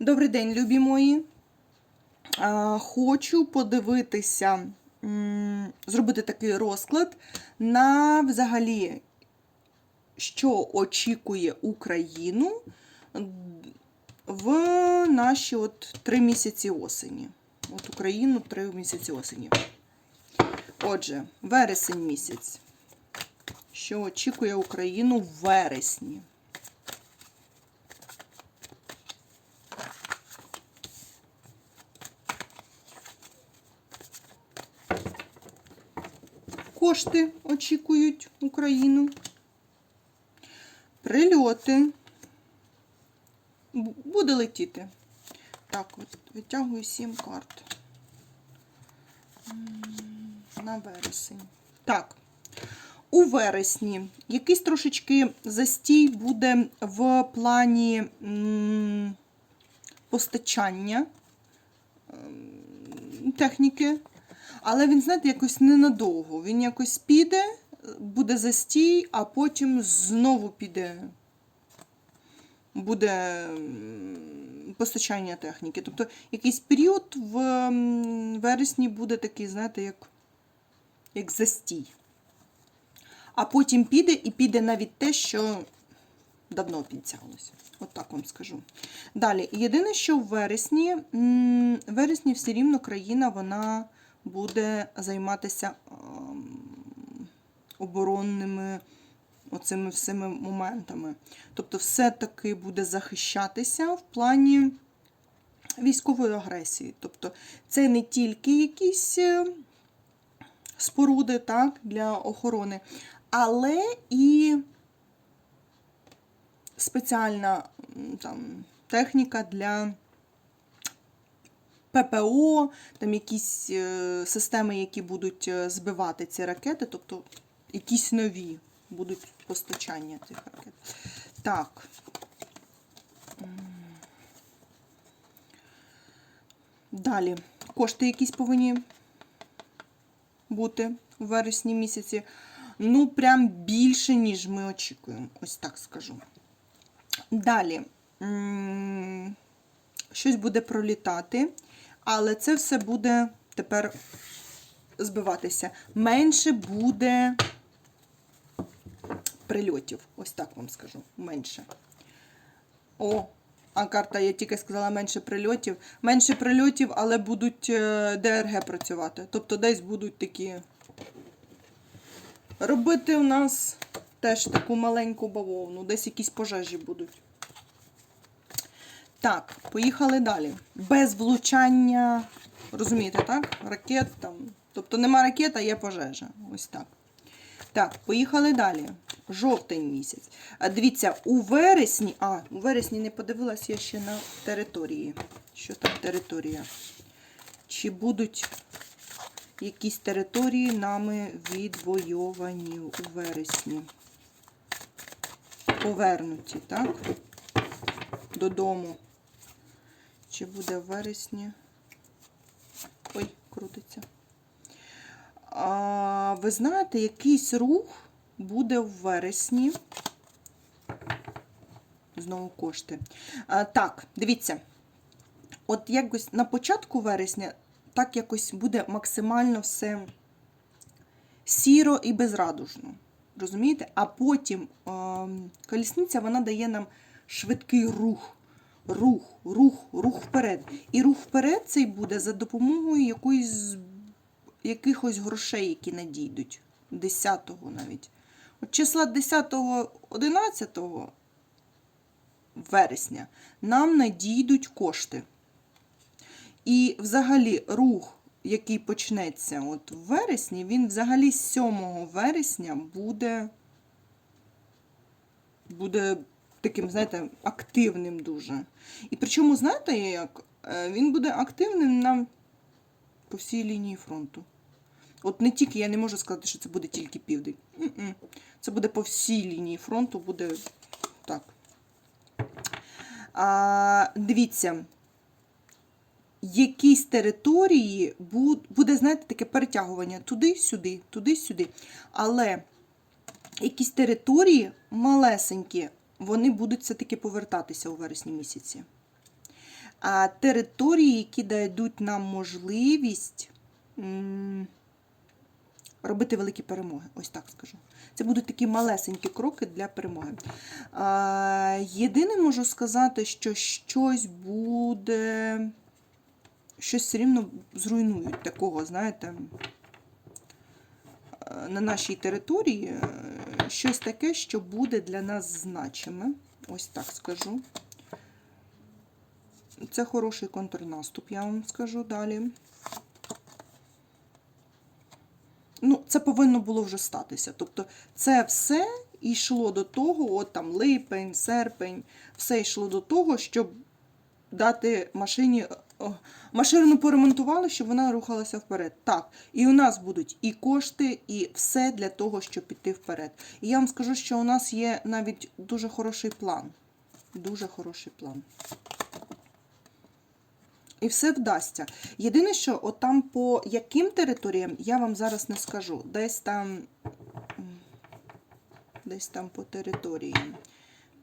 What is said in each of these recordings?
Добрий день, любі мої. Хочу подивитися, зробити такий розклад на взагалі, що очікує Україну в наші от три місяці осені. От Україну три місяці осені. Отже, вересень місяць. Що очікує Україну в вересні? Кошти очікують Україну. Прильоти. Буде летіти. Так, от витягую сім карт. На вересень. Так. У вересні якийсь трошечки застій буде в плані постачання ем, техніки. Але він, знаєте, якось ненадовго. Він якось піде, буде застій, а потім знову піде. Буде постачання техніки. Тобто якийсь період в вересні буде такий, знаєте, як, як застій. А потім піде і піде навіть те, що давно обіцялося. От так вам скажу. Далі, єдине, що в вересні, в вересні все рівно країна вона буде займатися ем, оборонними оцими всіми моментами. Тобто, все-таки буде захищатися в плані військової агресії. Тобто, це не тільки якісь е, споруди так, для охорони, але і спеціальна там, техніка для ППО, там якісь е, системи, які будуть е, збивати ці ракети, тобто якісь нові будуть постачання цих ракет. Так. Далі. Кошти якісь повинні бути у вересні місяці. Ну, прям більше, ніж ми очікуємо. Ось так скажу. Далі. Щось буде пролітати, але це все буде тепер збиватися. Менше буде прильотів. Ось так вам скажу. Менше. О, а карта, я тільки сказала менше прильотів. Менше прильотів, але будуть е, ДРГ працювати. Тобто десь будуть такі. Робити у нас теж таку маленьку бавовну, десь якісь пожежі будуть. Так, поїхали далі. Без влучання, розумієте, так? Ракет там. Тобто нема ракет, а є пожежа. Ось так. Так, поїхали далі. Жовтень місяць. Дивіться, у вересні, а, у вересні не подивилась я ще на території. Що там територія? Чи будуть якісь території нами відвойовані у вересні? Повернуті, так? Додому. Чи буде в вересні? Ой, крутиться. А, ви знаєте, якийсь рух буде в вересні. Знову кошти. А, так, дивіться. От якось на початку вересня так якось буде максимально все сіро і безрадужно. Розумієте? А потім е, колісниця вона дає нам швидкий рух. Рух, рух, рух вперед. І рух вперед цей буде за допомогою якоїсь, якихось грошей, які надійдуть. 10-го навіть. От числа 10-11 вересня нам надійдуть кошти. І взагалі рух, який почнеться от в вересні, він взагалі 7 вересня буде, буде таким, знаєте, активним дуже. І причому, знаєте, як? Е, Він буде активним на по всій лінії фронту. От не тільки, я не можу сказати, що це буде тільки південь. М-м. Це буде по всій лінії фронту, буде так. А, дивіться, якісь території буде, знаєте, таке перетягування туди-сюди, туди-сюди. Але якісь території малесенькі, вони будуть все-таки повертатися у вересні місяці. а, території, які дадуть нам можливість робити великі перемоги. Ось так скажу. Це будуть такі малесенькі кроки для перемоги. Єдине можу сказати, що щось буде. Щось все рівно зруйнують такого, знаєте, на нашій території е, щось таке, що буде для нас значиме. Ось так скажу. Це хороший контрнаступ, я вам скажу далі. Ну, це повинно було вже статися. Тобто, це все йшло до того, от там липень, серпень, все йшло до того, щоб дати машині. Машину поремонтували, щоб вона рухалася вперед. Так, і у нас будуть і кошти, і все для того, щоб піти вперед. І я вам скажу, що у нас є навіть дуже хороший план. Дуже хороший план. І все вдасться. Єдине, що от там по яким територіям, я вам зараз не скажу. Десь там. Десь там по територіям.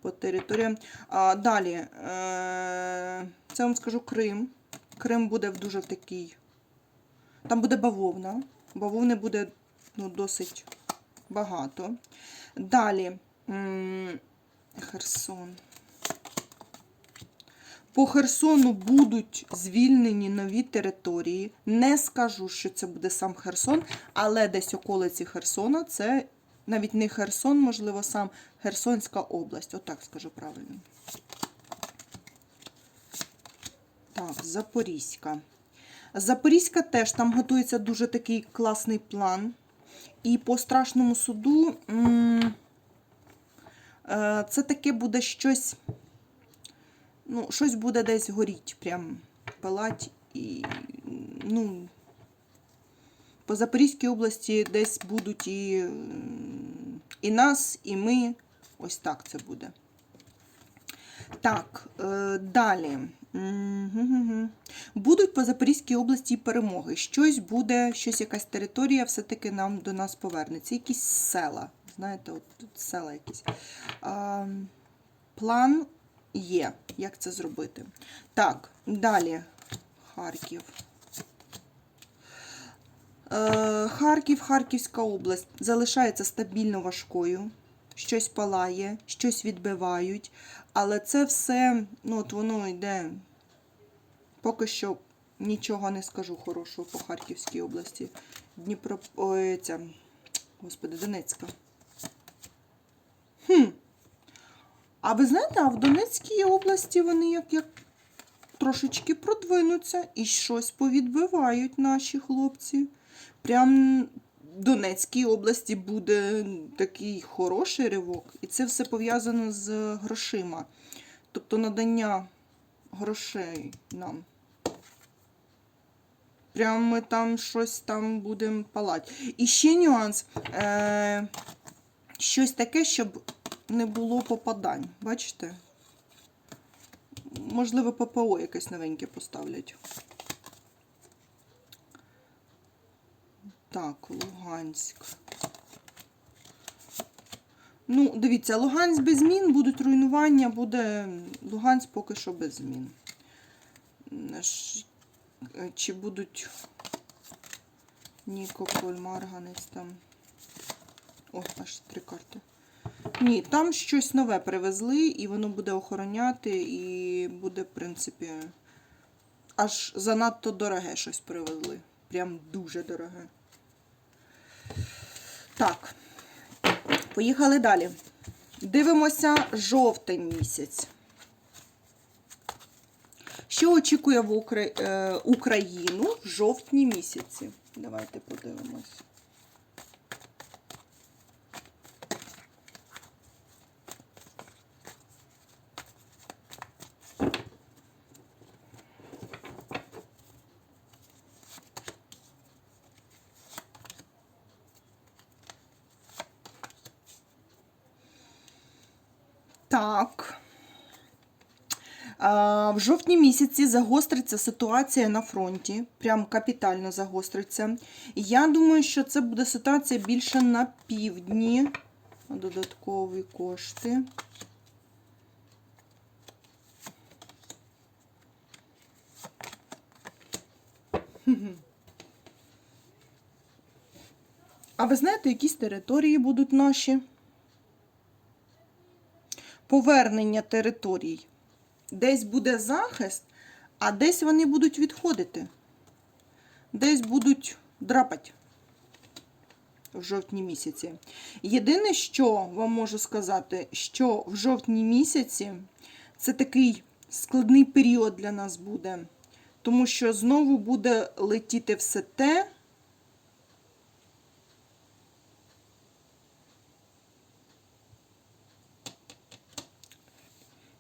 По територіям. А, далі. Е- це вам скажу Крим. Крим буде дуже в такий. Там буде бавовна. Бавовни буде ну, досить багато. Далі. Херсон. По Херсону будуть звільнені нові території. Не скажу, що це буде сам Херсон, але десь околиці Херсона це навіть не Херсон, можливо, сам Херсонська область. Отак скажу правильно. Так, Запорізька. Запорізька теж там готується дуже такий класний план. І по страшному суду е, це таке буде щось ну, щось буде десь горіть, прям палать і, ну, по Запорізькій області десь будуть і, і нас, і ми. Ось так це буде. Так, е, далі. Будуть по Запорізькій області перемоги. Щось буде, щось якась територія все-таки нам до нас повернеться. Якісь села. Знаєте, от тут села якісь. А, план є, як це зробити. Так, далі Харків. Е, Харків, Харківська область залишається стабільно важкою. Щось палає, щось відбивають, але це все, ну от воно йде. Поки що нічого не скажу хорошого по Харківській області. Дніпро. Ой, ця, господи, Донецька. Хм. А ви знаєте, а в Донецькій області вони як, як трошечки продвинуться і щось повідбивають наші хлопці. Прям Донецькій області буде такий хороший ривок, і це все пов'язано з грошима. Тобто надання грошей нам. Прям ми там щось там будемо палати. І ще нюанс. Е- щось таке, щоб не було попадань. Бачите? Можливо, ППО якесь новеньке поставлять. Так, Луганськ. Ну, дивіться, Луганськ без змін, будуть руйнування, буде Луганськ поки що без змін. Е, Чи будуть Нікополь, Марганець там. О, аж три карти. Ні, там щось нове привезли, і воно буде охороняти, і буде, в принципі, аж занадто дороге щось привезли. Прям дуже дороге. Так, поїхали далі. Дивимося жовтень місяць. Що очікує в е, Україну в жовтні місяці? Давайте подивимось. Так. В жовтні місяці загостриться ситуація на фронті. Прям капітально загостриться. Я думаю, що це буде ситуація більше на півдні. Додаткові кошти. А ви знаєте, якісь території будуть наші? Повернення територій. Десь буде захист, а десь вони будуть відходити. Десь будуть драпати в жовтні місяці. Єдине, що вам можу сказати, що в жовтні місяці це такий складний період для нас буде, тому що знову буде летіти все те.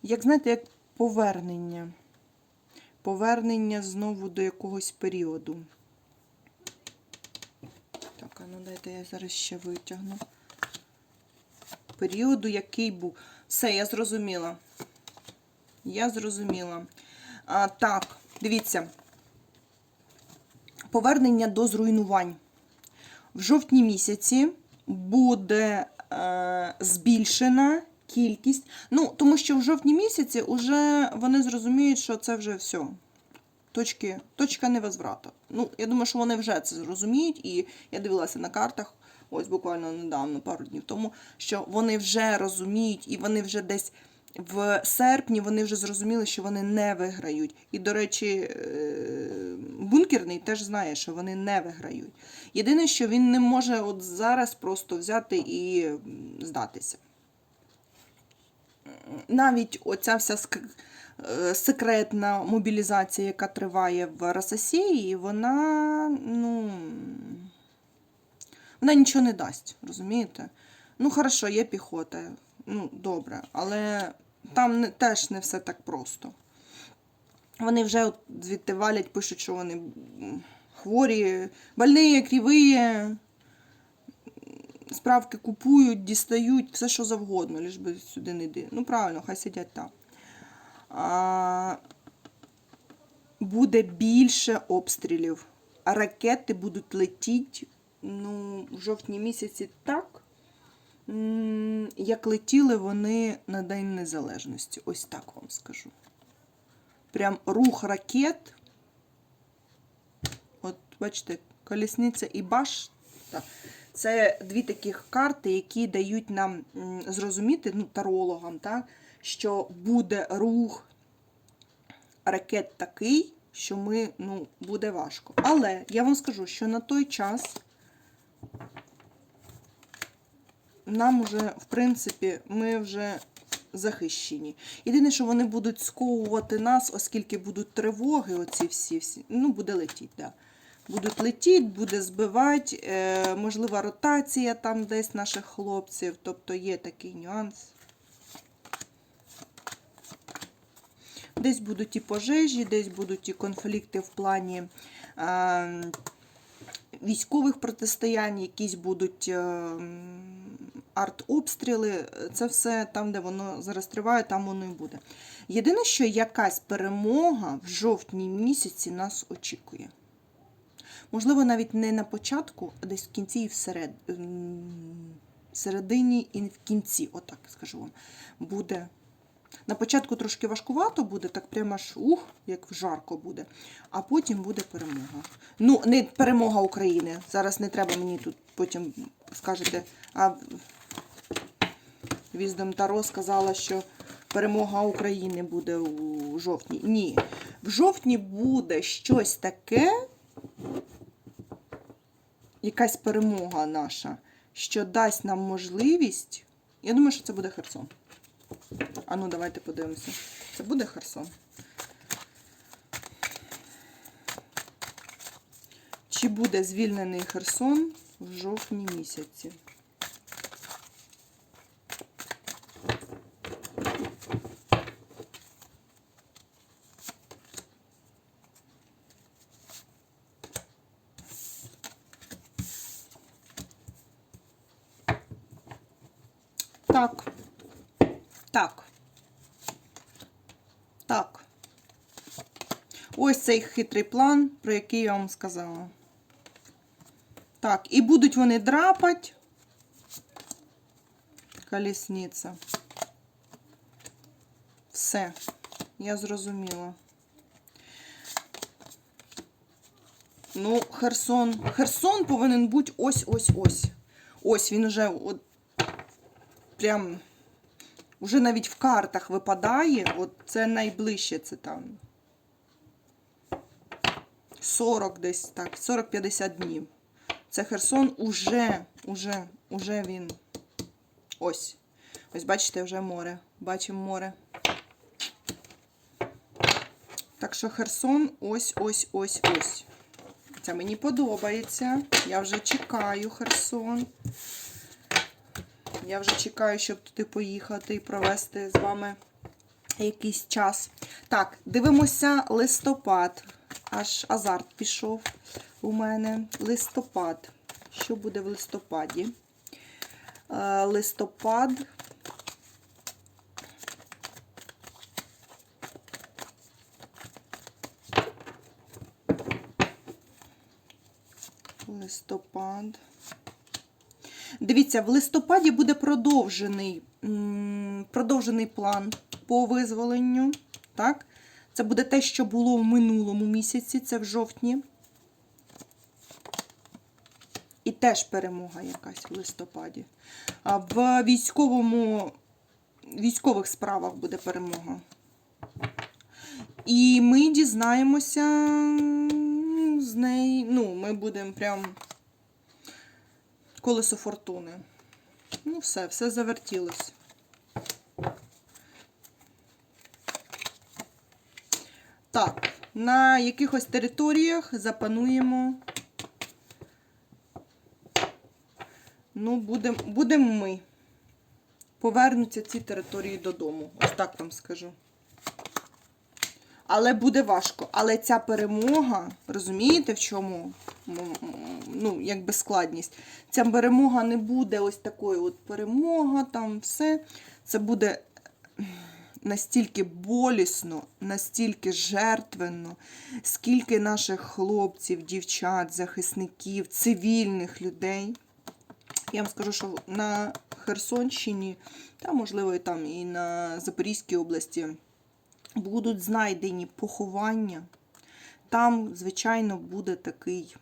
Як знаєте, як повернення. Повернення знову до якогось періоду. Так, а ну дайте я зараз ще витягну. Періоду, який був. Все, я зрозуміла. Я зрозуміла. А, так, дивіться. Повернення до зруйнувань. В жовтні місяці буде е, збільшена кількість. Ну, тому що в жовтні місяці вже вони зрозуміють, що це вже все. Точки, точка невозврату. Ну, я думаю, що вони вже це зрозуміють, і я дивилася на картах, ось буквально недавно, пару днів тому, що вони вже розуміють, і вони вже десь в серпні вони вже зрозуміли, що вони не виграють. І, до речі, е, бункерний теж знає, що вони не виграють. Єдине, що він не може от зараз просто взяти і здатися. Навіть оця вся е, секретна мобілізація, яка триває в Рососії, вона, ну, вона нічого не дасть, розумієте? Ну, хорошо, є піхота, ну, добре, але там не, теж не все так просто. Вони вже звідти валять, пишуть, що вони хворі, больні, криві, справки купують, дістають, все що завгодно, лиш би сюди не йди. Ну, правильно, хай сидять там. А, буде більше обстрілів. Ракети будуть летіти ну, в жовтні місяці так, як летіли вони на День Незалежності. Ось так вам скажу. Прям рух ракет. От, бачите, колісниця і башта. Це дві таких карти, які дають нам зрозуміти, ну, тарологам, так, що буде рух ракет такий, що ми, ну, буде важко. Але я вам скажу, що на той час нам вже, в принципі, ми вже захищені. Єдине, що вони будуть сковувати нас, оскільки будуть тривоги, оці всі, всі ну, буде летіти, да. Будуть летіти, буде збивати, е, можлива ротація там десь наших хлопців, тобто є такий нюанс. Десь будуть і пожежі, десь будуть і конфлікти в плані е, військових протистоянь, якісь будуть е, артобстріли. Це все там, де воно зараз триває, там воно і буде. Єдине, що якась перемога в жовтні місяці нас очікує. Можливо, навіть не на початку, а десь в кінці і всеред, м, всередині і в кінці, отак скажу вам, буде. На початку трошки важкувато буде, так прямо аж ух, як жарко буде, а потім буде перемога. Ну, не перемога України. Зараз не треба мені тут потім скажете, а Віздом Таро сказала, що перемога України буде у жовтні. Ні. В жовтні буде щось таке, якась перемога наша, що дасть нам можливість. Я думаю, що це буде Херсон. А ну, давайте подивимося. Це буде Херсон. Чи буде звільнений Херсон в жовтні місяці? Так. Так. Так. Ось цей хитрий план, про який я вам сказала. Так, і будуть вони драпать. Колісниця. Все, я зрозуміла. Ну, Херсон. Херсон повинен бути ось ось ось. Ось він уже от прям уже навіть в картах випадає. От це найближче це там. 40 десь так, 40-50 днів. Це Херсон уже, уже, уже він. Ось. Ось бачите, вже море. Бачимо море. Так що Херсон ось, ось, ось, ось. Це мені подобається. Я вже чекаю Херсон. Я вже чекаю, щоб туди поїхати і провести з вами якийсь час. Так, дивимося листопад. Аж азарт пішов у мене. Листопад. Що буде в листопаді? Е, Листопад. Листопад. Дивіться, в листопаді буде продовжений, продовжений план по визволенню. Так? Це буде те, що було в минулому місяці, це в жовтні. І теж перемога якась в листопаді. А в військовому, військових справах буде перемога. І ми дізнаємося з неї. Ну, ми будемо прям колесо фортуни. Ну, все, все завертілось. Так, на якихось територіях запануємо. Ну, будемо будем ми. Повернуться ці території додому. Ось так вам скажу. Але буде важко. Але ця перемога, розумієте, в чому? Ну, якби складність. Ця перемога не буде ось такою от перемога, там все. Це буде настільки болісно, настільки жертвенно, скільки наших хлопців, дівчат, захисників, цивільних людей. Я вам скажу, що на Херсонщині, та можливо і там і на Запорізькій області будуть знайдені поховання. Там, звичайно, буде такий.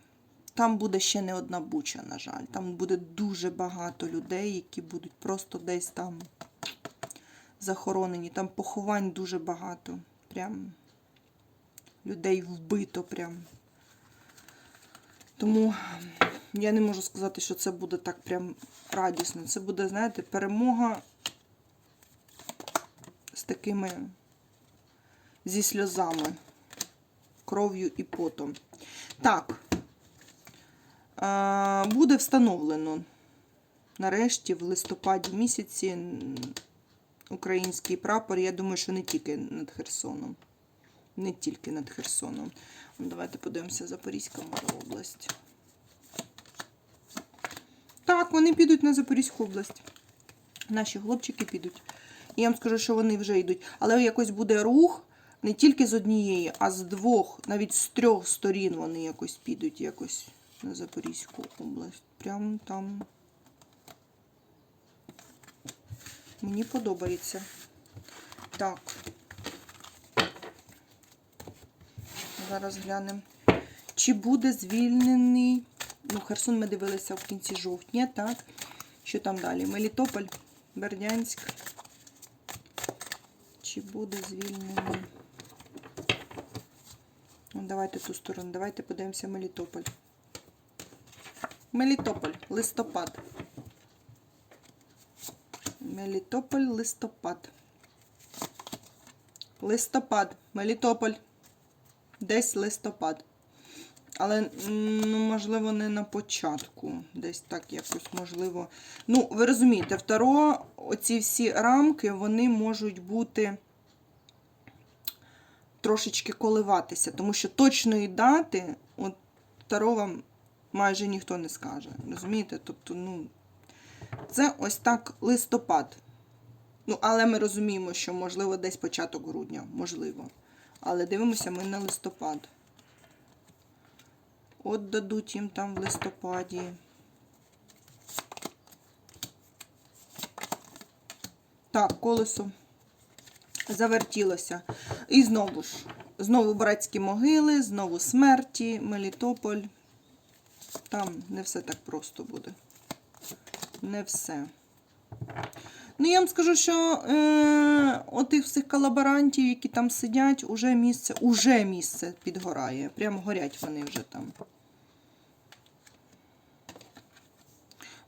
Там буде ще не одна буча, на жаль. Там буде дуже багато людей, які будуть просто десь там захоронені. Там поховань дуже багато. Прям людей вбито прям. Тому я не можу сказати, що це буде так прям радісно. Це буде, знаєте, перемога з такими зі сльозами, кров'ю і потом. Так, буде встановлено нарешті в листопаді місяці український прапор. Я думаю, що не тільки над Херсоном. Не тільки над Херсоном. Давайте подивимося Запорізька область. Так, вони підуть на Запорізьку область. Наші хлопчики підуть. Я вам скажу, що вони вже йдуть. Але якось буде рух не тільки з однієї, а з двох, навіть з трьох сторін вони якось підуть якось на Запорізьку область. Прямо там. Мені подобається. Так. Зараз глянемо. Чи буде звільнений. Ну, Херсон ми дивилися в кінці жовтня, так? Що там далі? Мелітополь, Бердянськ. Чи буде звільнений? Ну, давайте ту сторону. Давайте подивимося Мелітополь. Мелітополь, листопад. Мелітополь, листопад. Листопад, Мелітополь. Десь листопад. Але, ну, можливо, не на початку. Десь так якось можливо. Ну, ви розумієте, второ, оці всі рамки, вони можуть бути трошечки коливатися, тому що точної дати, от второ вам майже ніхто не скаже. Розумієте? Тобто, ну, це ось так листопад. Ну, але ми розуміємо, що, можливо, десь початок грудня, можливо. Але дивимося ми на листопад. От дадуть їм там в листопаді. Так, колесо завертілося. І знову ж, Знову братські могили, знову смерті, Мелітополь. Там не все так просто буде. Не все. Ну, я вам скажу, що е, отих всіх колаборантів, які там сидять, уже місце, уже місце підгорає. Прямо горять вони вже там.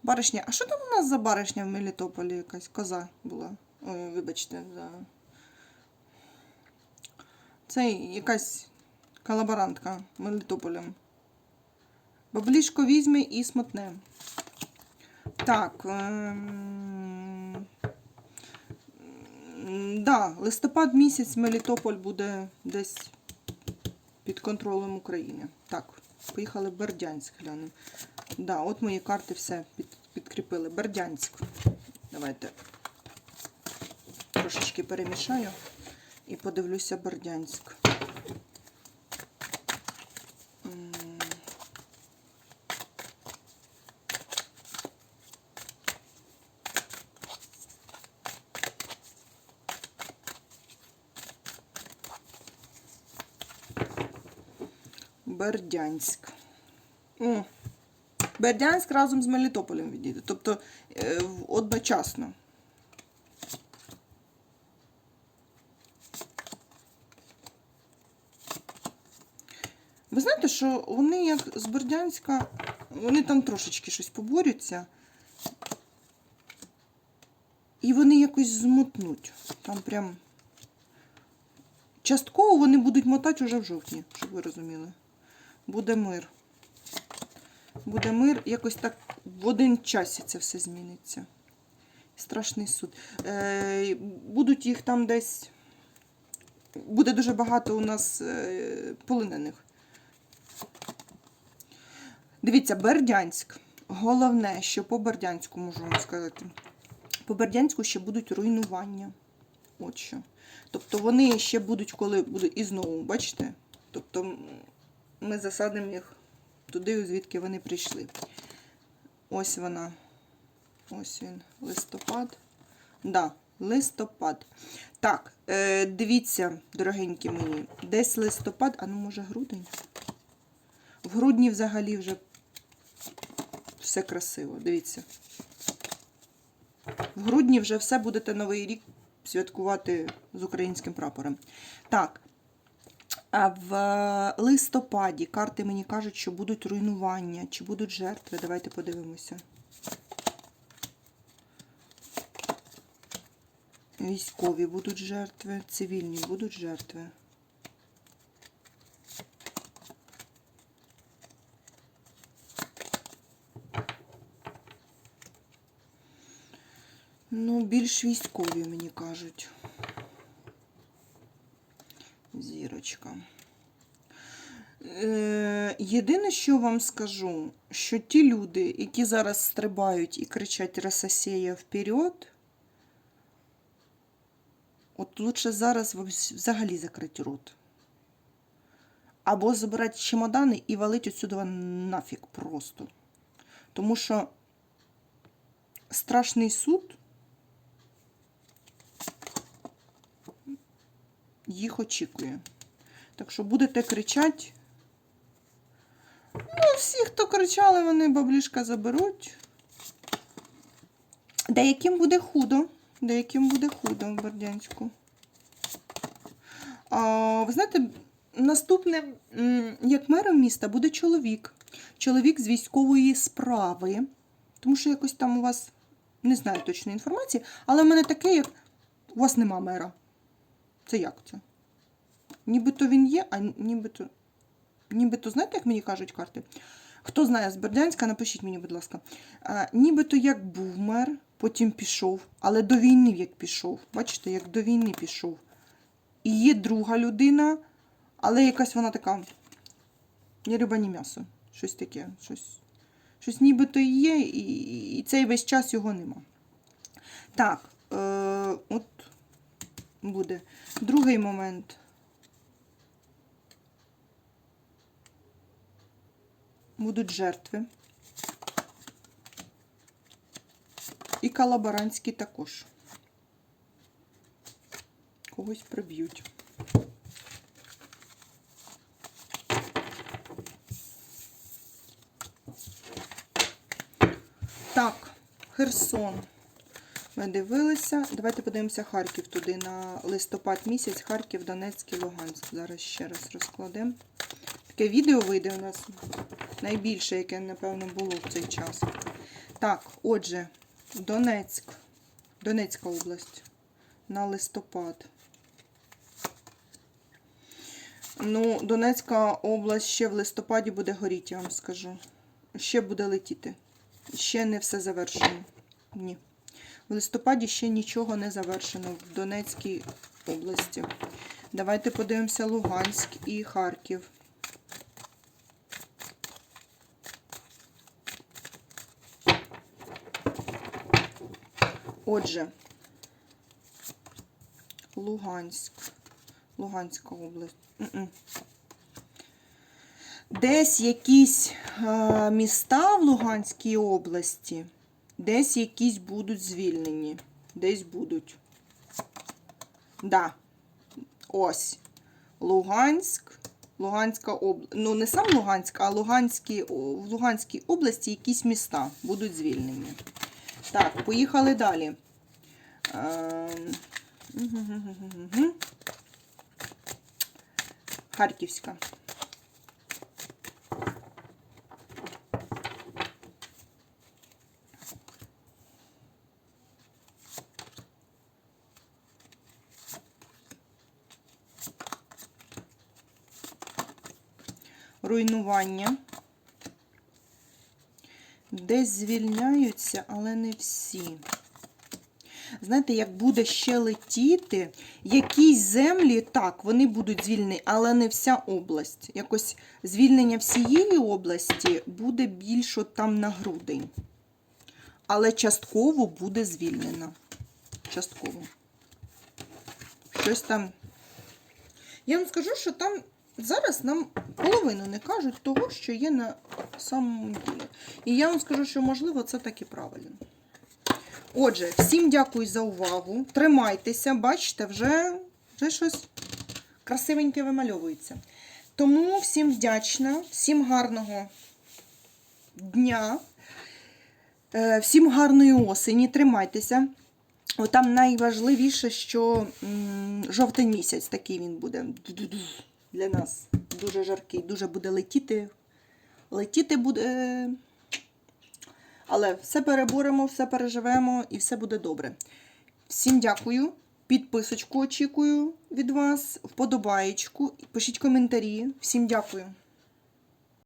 Баришня. А що там у нас за баришня в Мелітополі? Якась коза була. Ой, вибачте, за. Це якась колаборантка Мелітополем. Баблішко візьме і смотне. Так. Ем... Да, листопад місяць Мелітополь буде десь під контролем України. Так, поїхали Бердянськ глянемо. Да, от мої карти все під, підкріпили. Бердянськ. Давайте трошечки перемішаю і подивлюся Бердянськ. Бердянськ. О, Бердянськ разом з Мелітополем відійде. Тобто е, одночасно. Ви знаєте, що вони як з Бердянська, вони там трошечки щось поборються. І вони якось змотнуть. Там прям. Частково вони будуть мотати уже в жовтні, щоб ви розуміли. Буде мир. Буде мир, якось так в один часі це все зміниться. Страшний суд. Е, будуть їх там десь. Буде дуже багато у нас е, полонених. Дивіться, Бердянськ. Головне, що по Бердянську можу вам сказати. По Бердянську ще будуть руйнування. От що. Тобто вони ще будуть, коли буде і знову, бачите? Тобто ми засадимо їх туди, звідки вони прийшли. Ось вона. Ось він. Листопад. Да, листопад. Так, е, дивіться, дорогенькі мої, десь листопад, а ну може грудень. В грудні взагалі вже все красиво. Дивіться. В грудні вже все будете новий рік святкувати з українським прапором. Так. В листопаді карти мені кажуть, що будуть руйнування, чи будуть жертви. Давайте подивимося. Військові будуть жертви, цивільні будуть жертви. Ну, більш військові, мені кажуть. Зірочка. Е, єдине, що вам скажу, що ті люди, які зараз стрибають і кричать Рососія вперед, от лучше зараз взагалі закрити рот. Або забирати чемодани і валити отсюди нафіг просто. Тому що страшний суд їх очікує. Так що будете кричати. Ну, всі, хто кричали, вони баблішка заберуть. Деяким буде худо. Деяким буде худо в Бердянську. А, ви знаєте, наступним, як мером міста, буде чоловік. Чоловік з військової справи. Тому що якось там у вас не знаю точної інформації, але в мене таке, як у вас нема мера. Це як це? Нібито він є, а нібито. Нібито, знаєте, як мені кажуть карти? Хто знає з Бердянська, напишіть мені, будь ласка. А, нібито як був мер, потім пішов, але до війни як пішов. Бачите, як до війни пішов. І є друга людина, але якась вона така. Ні риба, ні м'ясо. Щось таке. Щось, щось нібито є, і, і цей весь час його нема. Так, е, от буде. Другий момент. Будуть жертви. І калабаранські також. Когось приб'ють. Так, Херсон. Ми дивилися. Давайте подивимося Харків туди на листопад місяць. Харків, Донецьк і Луганськ. Зараз ще раз розкладемо. Таке відео вийде у нас найбільше, яке, напевно, було в цей час. Так, отже, Донецьк. Донецька область. На листопад. Ну, Донецька область ще в листопаді буде горіти, я вам скажу. Ще буде летіти. Ще не все завершено. Ні. В листопаді ще нічого не завершено в Донецькій області. Давайте подивимося Луганськ і Харків. Отже, Луганськ. Луганська область. Десь якісь е, міста в Луганській області, десь якісь будуть звільнені. Десь будуть. Да. Ось. Луганськ. Луганська область. Ну, не сам Луганськ, а Луганські, в Луганській області якісь міста будуть звільнені. Так, поїхали далі. Ем. Харківська. Руйнування. Десь звільняються, але не всі. Знаєте, як буде ще летіти, якісь землі, так, вони будуть звільнені, але не вся область. Якось звільнення всієї області буде більш там на грудень. Але частково буде звільнена. Частково. Щось там. Я вам скажу, що там зараз нам половину не кажуть того, що є на самому ділі. І я вам скажу, що можливо це так і правильно. Отже, всім дякую за увагу. Тримайтеся, бачите, вже, вже щось красивеньке вимальовується. Тому всім вдячна, всім гарного дня, е, всім гарної осені. Тримайтеся. От Там найважливіше, що жовтень місяць такий він буде. Для нас. Дуже жаркий, дуже буде летіти. Летіти буде. Але все переборемо, все переживемо і все буде добре. Всім дякую. Підписочку очікую від вас, вподобаєчку. Пишіть коментарі. Всім дякую.